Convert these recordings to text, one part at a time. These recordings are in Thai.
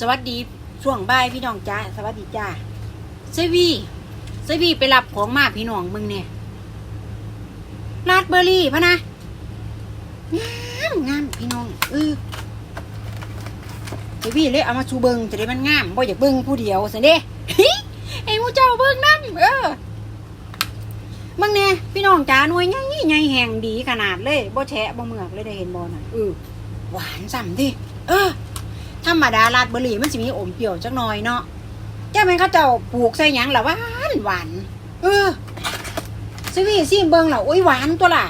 สวัสดีช่วงบ่ายพี่น้องจ้าสวัสดีจ้าเซวีเซวีไปรับของมาพี่น้องมึงเนี่ยราดเบอร์รี่พะนะงามงามพี่น้องเออเซวีเลยเอามาชูเบิงจะได้มันงามบ่อยากเบิงผู้เดียวสิเด้ไอ้มูเจ้าเบิงน้ำเออมึงเนี่ยพี่น้องจ้าหน่วยใหญ่ใหญ่แห่งดีขนาดเลยบ่แฉะบ่เมือกเลยได้เห็นบ่น่ะเออหวานซ้ำดิเออ ธรรมดาราดเบอร์รี่มันสิมีอมเปรี้ยวจักหน่อยเนาะจ้าแม่เขาเจ้าปลูกใส่หยังหล่ะหวานหวานเออซิวี่ซิมเบิ่งล่ะโอ้ยหวานตัวล่ะ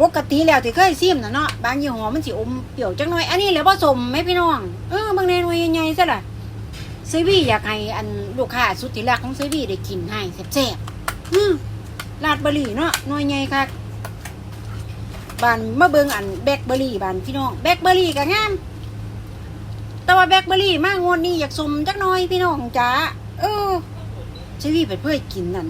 ปกติแล้วที่เคยซิมนะเนาะบางยี่ห้อมันสิอมเปรี้ยวจักหน่อย อันนี้แล้วผสมไหมพี่น้องเออบางแนหน่วยใหญ่ๆซะล่ะซิวี่อยากให้อันลูกค้าสุดที่รักของซิวี่ได้กินให้แซ่บๆอืมราดเบอร์รี่เนาะหน่วยใหญ่คักบานมาเบิงอันแบล็คเบอร์รี่บานพี่น้องแบล็คเบอร์รี่ก็งาม แต่ว่าแบล็คเบอร์รี่มางวดนี้อยากสมจักหน่อยพี่น้องจ๋าเออซีวีเป็นเพื่อกินนั่น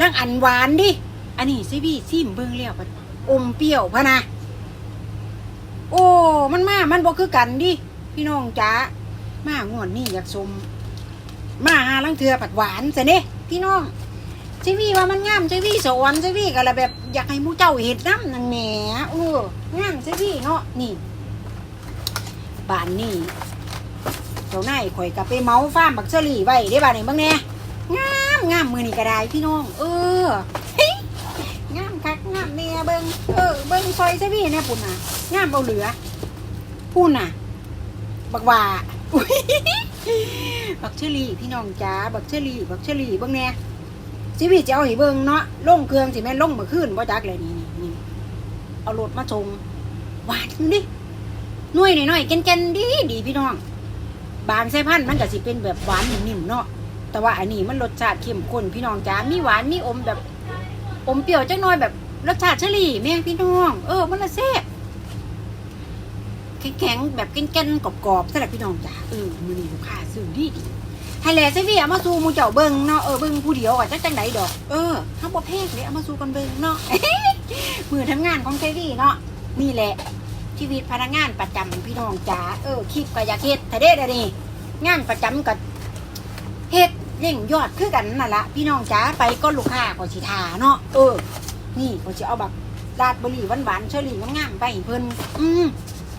ร่างอันหวานดิ อันนี้ซีวีซิมเบิ่งแล้วมันอมเปรี้ยวพะนะโอ้ มันมา มันบ่คือกันดิ พี่น้องจ๋ามางวดนี้อยากสมมาหาลังเทือผัดหวานซะเด้พี่น้องซีวีว่ามันงามซีวีสวรรค์ซีวีก็ละแบบอยากให้มูเจ้าเห็ดน้ำนั่นแหมเอองามซีวีเนาะนี่บ้านนี่ เจ้านายข่อยกับไปเมาฟาร์มบักเชอรี่ไว้ได้บ้านไหนบ้างแน่งามงามมือนี่ก็ได้พี่น้อง เออเฮ้ยงามคักงามเนี่ยเบิ้งเออเบิ้งซอยซะพี่เนี่ยปุ่นน่ะงามเอาเหลือปุ่นน่ะ บักว่าบักเชอรี่พี่น้องจ๋าบักเชอรี่บักเชอรี่เบิ้งแน่สิพี่จะเอาให้เบิ้งเนาะลงเครื่องสิแม่นลงมื่อคืนบ่จักเลยนี่นี่นี่เอารถมาชงหวานดิหน่วยหน่อยๆแก่นๆดีดีพี่น้อง บางไส้พันธุ์มันก็สิเป็นแบบหวานนิ่มๆเนาะแต่ว่าอันนี้มันรสชาติเข้มข้นพี่น้องจ้ามีหวานมีอมแบบ อมเปรี้ยวจักหน่อยแบบรสชาติเชอรี่แม่พี่น้อง เออมันละแซ่บแข็งๆแบบแก่นๆกรอบๆสำหรับพี่น้องจ้าเออมือนี้ลูกค้าซื้อดีดีไฮแลนด์ไซวี่เอามาสู่หมูเจ้าเบิ่งเนาะเออเบิ่งผู้เดียวอะจักจังไดดอกเออห้ามบ่แพงเลยเอามาสู่กันเบิ่งเนาะมือทำงานของไซวี่เนาะนี่แหละ ชีวิตพนักงานประจำพี่น้องจ๋าเออคลิปก็อยากเฮ็ดแต่เด็ดนี่งานประจำกับเฮ็ดเร่งยอดคือกันนั่นละพี่น้องจ๋าไปก็ลูกค้าก็สิทาเนาะเออ นี่ก็สิเอาแบบราดบร์รี่หวานๆเชอรี่งามๆไปให้เพิ่นอืม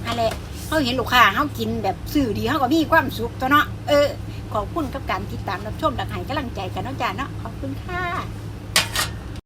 อะไรเขาเห็นลูกค้าเขากินแบบสื่อดีเขาก็มีความสุขตัวเนาะเออขอบคุณกับการติดตามรับชมดักให้กำลังใจกันเนาะจ้าเนาะขอบคุณค่ะ